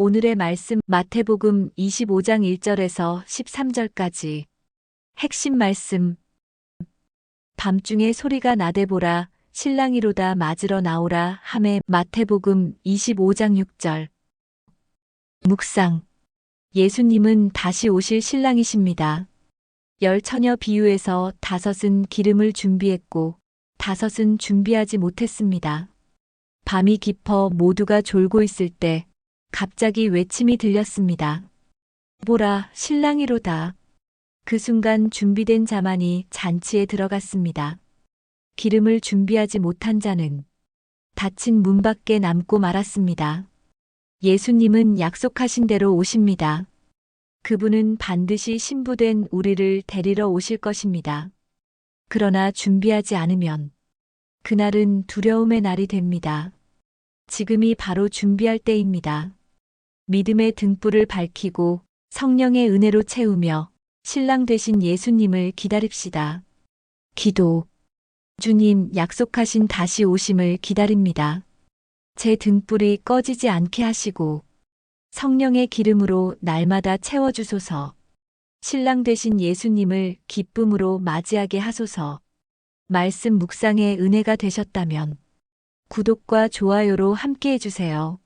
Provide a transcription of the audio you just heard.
오늘의 말씀 마태복음 25장 1절에서 13절까지 핵심 말씀 밤중에 소리가 나대보라 신랑이로다 맞으러 나오라 함에 마태복음 25장 6절 묵상 예수님은 다시 오실 신랑이십니다. 열 처녀 비유에서 다섯은 기름을 준비했고 다섯은 준비하지 못했습니다. 밤이 깊어 모두가 졸고 있을 때 갑자기 외침이 들렸습니다. 보라, 신랑이로다. 그 순간 준비된 자만이 잔치에 들어갔습니다. 기름을 준비하지 못한 자는 닫힌 문 밖에 남고 말았습니다. 예수님은 약속하신 대로 오십니다. 그분은 반드시 신부된 우리를 데리러 오실 것입니다. 그러나 준비하지 않으면 그날은 두려움의 날이 됩니다. 지금이 바로 준비할 때입니다. 믿음의 등불을 밝히고 성령의 은혜로 채우며 신랑 되신 예수님을 기다립시다. 기도. 주님 약속하신 다시 오심을 기다립니다. 제 등불이 꺼지지 않게 하시고 성령의 기름으로 날마다 채워주소서. 신랑 되신 예수님을 기쁨으로 맞이하게 하소서. 말씀 묵상의 은혜가 되셨다면 구독과 좋아요로 함께 해주세요.